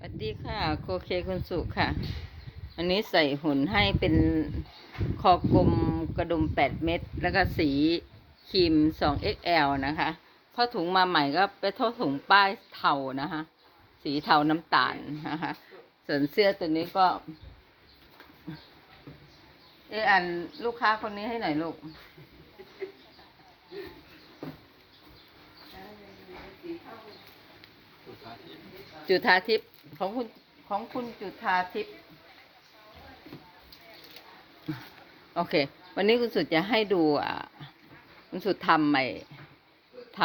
สวัสดีค่ะ โคเคคุณสุค่ะ อันนี้ใส่หุ่นให้เป็นคอกลมกระดุม8เม็ดแล้วก็สีครีม 2XL นะคะเข้าถุงมาใหม่ก็ไปเท่าถุงป้ายเทานะคะ สีเทาน้ำตาลนะคะ ส่วนเสื้อตัวนี้ก็ เอออันลูกค้าคนนี้ให้หน่อยลูกจุธาทิพย์ ของคุณของคุณจุธาทิพย์โอเค วันนี้คุณสุดจะให้ดูอะคุณสุดทำใหม่ท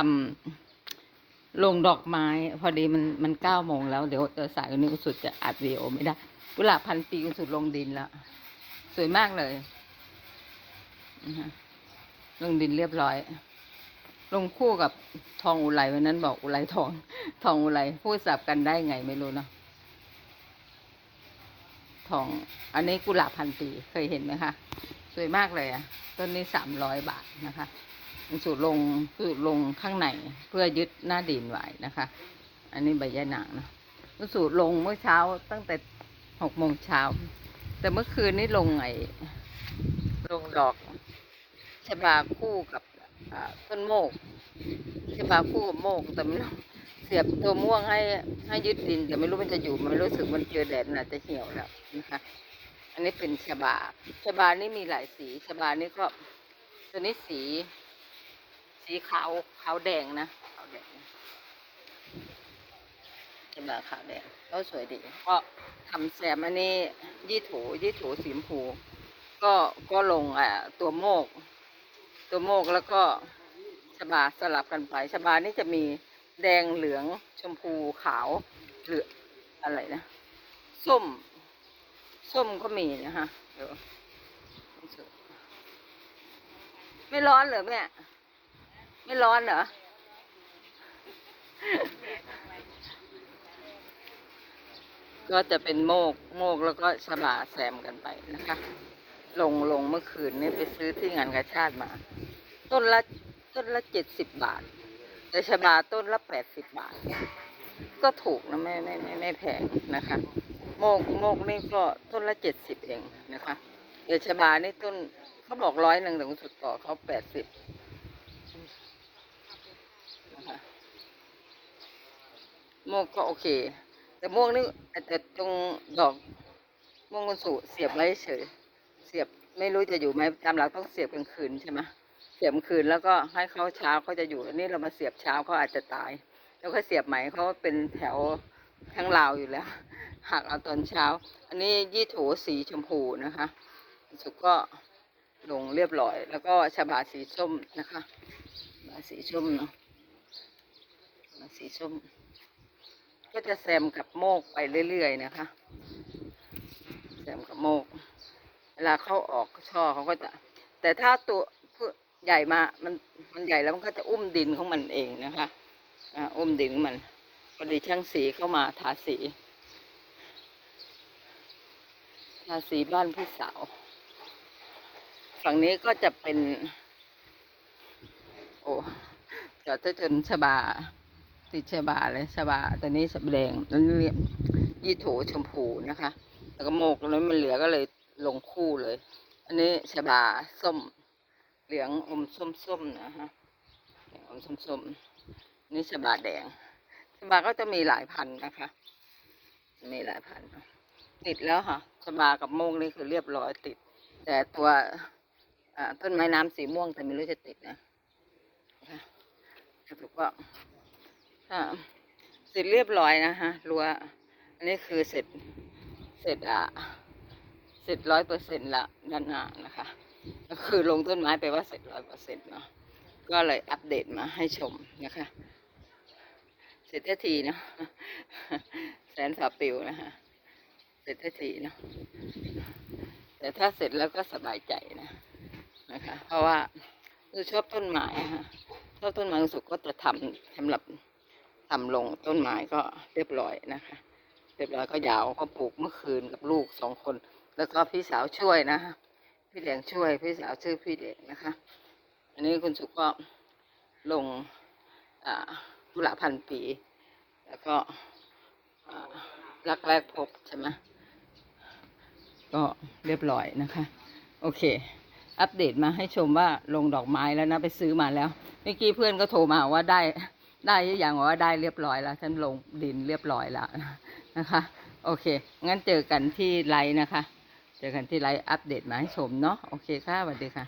ำลงดอกไม้ พอดีมันมันเก้าโมงแล้ว เดี๋ยวจะสายวันนี้คุณสุดจะอัดวีดีโอไม่ได้กุหลาบพันปีคุณสุดลงดินแล้ว สวยมากเลยลงดินเรียบร้อย ลงคู่กับทองอุไรวันนั้นบอกอุไรทอง ทองอุไรพูดสับกันได้ไงไม่รู้เนาะทอง อันนี้กุหลาบพันปีเคยเห็นไหมคะสวยมากเลยอะต้นนี้สามร้อยบาทนะคะมันสูตรลงสูตรลงข้างในเพื่อยึดหน้าดินไว้นะคะ อันนี้ใบยะนางนะมันสูตรลงเมื่อเช้าตั้งแต่หกโมงเช้า แต่เมื่อคืนนี้ลงไอลงดอกชบาคู่กับ ต้นโมกชบาคู่กับโมกแต่ไม่รู้เสียบตัวม่วงให้ให้ยึดดิน แต่ไม่รู้มันจะอยู่มันรู้สึกมันเจอแดดนอาจะเหี่ยวแล้วนะคะอันนี้เป็นชบาชบานี่มีหลายสีชบานี่ก็ตัวนี้สี สีขาวขาวแดงนะขาวแดงชบาขาวแดงก็สวยดีก็ทำแซมอันนี้ยี่ถูยี่ถูสีชมพูก็ก็ลงอ่าตัวโมก ตัวโมกแล้วก็ชบาสลับกันไปชบานี่จะมีแดงเหลืองชมพูขาวเหลืออะไรนะ ส้ม ส้มก็มีนะคะเดี๋ยวไม่ร้อนเหรอแม่ไม่ร้อนเหรอก็จะเป็นโมก โมกแล้วก็ชบาแซมกันไปนะคะ ลงลงเมื่อคืนนี้ไปซื้อที่งานกาชาติมา ต้นละต้นละเจ็ดสิบบาท แต่ชบาต้นละแปดสิบบาท ก็ถูกนะไม่ไม่ไม่ไม่แพงนะคะ โมกโมกนี่ก็ต้นละเจ็ดสิบเองนะคะเดชบานี่ต้นเขาบอกร้อยหนึ่งแต่คุณสุดต่อเขาแปดสิบนะคะโมกก็โอเค แต่โมกนี่อาจจะตรงดอกโมกคุณสุเสียบไว้เฉย สียบไม่รู้จะอยู่ไหมตามหลักต้องเสียบกลางคืนใช่ไหมเสียบกลางคืนแล้วก็ให้เขาเช้าเขาจะอยู่อันนี้เรามาเสียบเช้าเขาอาจจะตาย แล้วก็เสียบใหม่เขาเป็นแถวทั้งราวอยู่แล้วหักเอาตอนเช้า อันนี้ยี่โถสีชมพูนะคะสุกก็ลงเรียบร้อย แล้วก็ฉบาสีส้มนะคะบาสีส้มเนาะบาสีส้ม ก็จะแซมกับโมกไปเรื่อยๆนะคะ แซมกับโมก ลาเขาออกช่อเขาก็จะ แต่ถ้าตัวใหญ่มา มันมันใหญ่แล้วมันก็จะอุ้มดินของมันเองนะคะอ่าอุ้มดินมันพอดีช่างสีเข้ามาทาสีทาสีบ้านพี่สาว ฝั่งนี้ก็จะเป็น โอ้จอดจนชบา ติดชบาเลยชบาตัวนี้สบแดงนั่นเรียกยี่โถชมพูนะคะ แล้วก็โมกแล้วมันเหลือก็เลย ลงคู่เลย อันนี้ชบาส้ม เหลืองอมส้มๆนะฮะเหลืองอมส้มๆนี่ชบาแดงชบาก็จะมีหลายพันนะคะ มีหลายพันติดแล้วค่ะชบากับโมงนี่คือเรียบร้อยติด แต่ตัวต้นไม้น้ำสีม่วงแต่ไม่รู้จะติดนะนะคะถูกก็อ่าเสร็จเรียบร้อยนะคะรั้วอันนี้คือเสร็จเสร็จอะ เสร็จร้อยเปอร์เซ็นต์ละด้านหน้านะคะก็คือลงต้นไม้ไปว่าเสร็จร้อยเปอร์เซ็นต์เนาะก็เลยอัปเดตมาให้ชมนะคะ เสร็จทันทีเนาะแสนฝาปิวนะคะเสร็จทันทีเนาะแต่ถ้าเสร็จแล้วก็สบายใจนะนะคะ เพราะว่าคือชอบต้นไม้อะฮะชอบต้นไม้สุกก็จะทำสำหรับทำลงต้นไม้ก็เรียบร้อยนะคะ เรียบร้อยก็ยาวก็ปลูกเมื่อคืนกับลูกสองคน แล้วก็พี่สาวช่วยนะคะพี่แดงช่วย พี่สาวชื่อพี่เด็กนะคะ อันนี้คุณสุก็ลงอ่ากุหลาบพันปี แล้วก็รักแรกพบใช่ไหมก็เรียบร้อยนะคะ โอเค อัปเดตมาให้ชมว่าลงดอกไม้แล้วนะ ไปซื้อมาแล้วเมื่อกี้เพื่อนก็โทรมาว่าได้ได้อยังว่าได้เรียบร้อยแล้วฉันลงดินเรียบร้อยแล้วนะคะ โอเค งั้นเจอกันที่ไลน์นะคะ เจอกันที่ไลน์อัปเดตมาให้ชมเนาะโอเคค่ะสวัสดีค่ะ